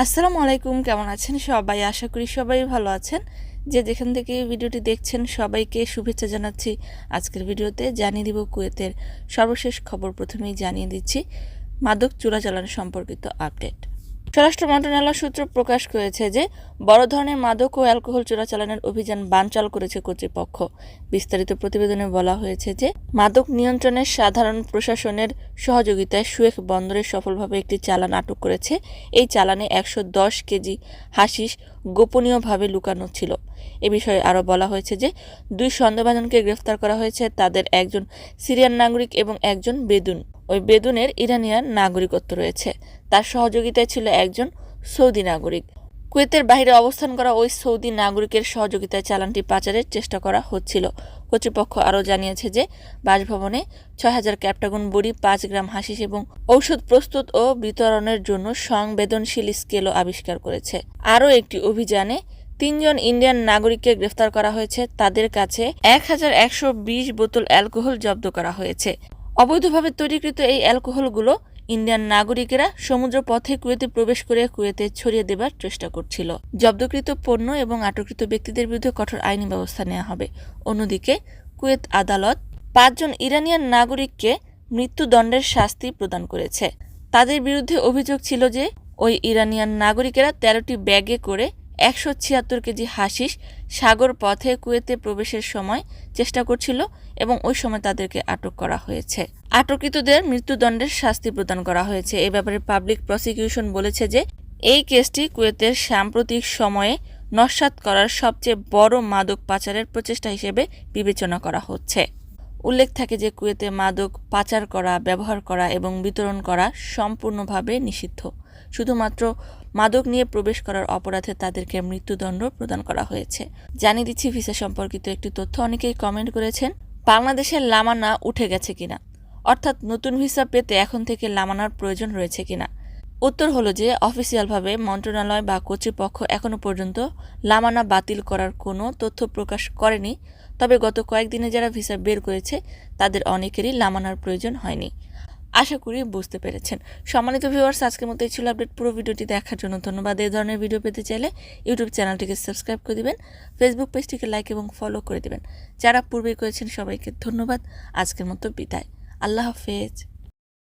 আসসালামু আলাইকুম, কেমন আছেন সবাই? আশা করি সবাই ভালো আছেন। যে যেখান থেকে ভিডিওটি দেখছেন সবাইকে শুভেচ্ছা জানাচ্ছি। আজকের ভিডিওতে জানিয়ে দিব কুয়েতের সর্বশেষ খবর প্রথমেই জানিয়ে দিচ্ছি মাদক চোরাচালান সম্পর্কিত আপডেট। স্বরাষ্ট্র মন্ত্রণালয় সূত্র প্রকাশ করেছে যে, বড় ধরনের মাদক ও অ্যালকোহল চোরাচালানের অভিযান বানচাল করেছে কর্তৃপক্ষ। বিস্তারিত প্রতিবেদনে বলা হয়েছে যে, মাদক নিয়ন্ত্রণের সাধারণ প্রশাসনের সহযোগিতায় সুয়েখ বন্দরে সফলভাবে একটি চালান আটক করেছে। এই চালানে একশো দশ কেজি হাসিস গোপনীয়ভাবে লুকানো ছিল। এ বিষয়ে আরও বলা হয়েছে যে, দুই সন্দেহভাজনকে গ্রেফতার করা হয়েছে, তাদের একজন সিরিয়ান নাগরিক এবং একজন বেদুন। ওই বেদুনের ইরানিয়ান নাগরিকত্ব রয়েছে। তার সহযোগিতায় ছিল একজন সৌদি নাগরিক। কুয়েতের বাইরে অবস্থান করা ওই সৌদি নাগরিকের সহযোগিতায় চালানটি পাচারের চেষ্টা করা হচ্ছিল। কর্তৃপক্ষ আরও জানিয়েছে যে, বাসভবনে ছয় হাজার ক্যাপটাগন বড়ি, পাঁচ গ্রাম হাসিস এবং ঔষধ প্রস্তুত ও বিতরণের জন্য সংবেদনশীল স্কেলও আবিষ্কার করেছে। আরও একটি অভিযানে তিনজন ইন্ডিয়ান নাগরিককে গ্রেফতার করা হয়েছে। তাদের কাছে এক হাজার একশো বিশ বোতল অ্যালকোহল জব্দ করা হয়েছে। অবৈধভাবে তৈরিকৃত এই অ্যালকোহলগুলো ইন্ডিয়ান নাগরিকেরা সমুদ্র পথে কুয়েতে প্রবেশ করে কুয়েতে ছড়িয়ে দেবার চেষ্টা করছিল। জব্দকৃত পণ্য এবং আটককৃত ব্যক্তিদের বিরুদ্ধে কঠোর আইনি ব্যবস্থা নেওয়া হবে। অন্যদিকে, কুয়েত আদালত পাঁচজন ইরানিয়ান নাগরিককে মৃত্যুদণ্ডের শাস্তি প্রদান করেছে। তাদের বিরুদ্ধে অভিযোগ ছিল যে, ওই ইরানিয়ান নাগরিকেরা তেরোটি ব্যাগে করে একশো ছিয়াত্তর কেজি হাসিস সাগর পথে কুয়েতে প্রবেশের সময় চেষ্টা করছিল এবং ওই সময় তাদেরকে আটক করা হয়েছে। আটককৃতদের মৃত্যুদণ্ডের শাস্তি প্রদান করা হয়েছে। এ ব্যাপারে পাবলিক প্রসিকিউশন বলেছে যে, এই কেসটি কুয়েতের সাম্প্রতিক সময়ে নস্যাৎ করার সবচেয়ে বড় মাদক পাচারের প্রচেষ্টা হিসেবে বিবেচনা করা হচ্ছে। উল্লেখ থাকে যে কুয়েতে মাদক পাচার করা, ব্যবহার করা এবং বিতরণ করা সম্পূর্ণভাবে নিষিদ্ধ। শুধুমাত্র মাদক নিয়ে প্রবেশ করার অপরাধে তাদেরকে মৃত্যুদণ্ড প্রদান করা হয়েছে। জানিয়ে দিচ্ছি ভিসা সম্পর্কিত একটি তথ্য, অনেকেই কমেন্ট করেছেন বাংলাদেশের লামানা উঠে গেছে কিনা? অর্থাৎ নতুন ভিসা পেতে এখন থেকে লামানার প্রয়োজন রয়েছে কিনা? উত্তর হলো যে, অফিসিয়ালভাবে মন্ত্রণালয় বা কর্তৃপক্ষ এখনও পর্যন্ত লামানা বাতিল করার কোনো তথ্য প্রকাশ করেনি। তবে গত কয়েকদিনে যারা ভিসা বের করেছে, তাদের অনেকেরই লামানার প্রয়োজন হয়নি। আশা করি বুঝতে পেরেছেন। সম্মানিত ভিউয়ার্স, আজকের মতো এই ছিল আপডেট পুরো ভিডিওটি দেখার জন্য ধন্যবাদ। এই ধরনের ভিডিও পেতে চাইলে ইউটিউব চ্যানেলটিকে সাবস্ক্রাইব করে দিবেন, ফেসবুক পেজটিকে লাইক এবং ফলো করে দিবেন। যারা পূর্বেই করেছেন, সবাইকে ধন্যবাদ। আজকের মতো বিদায়। আল্লাহ হাফেজ।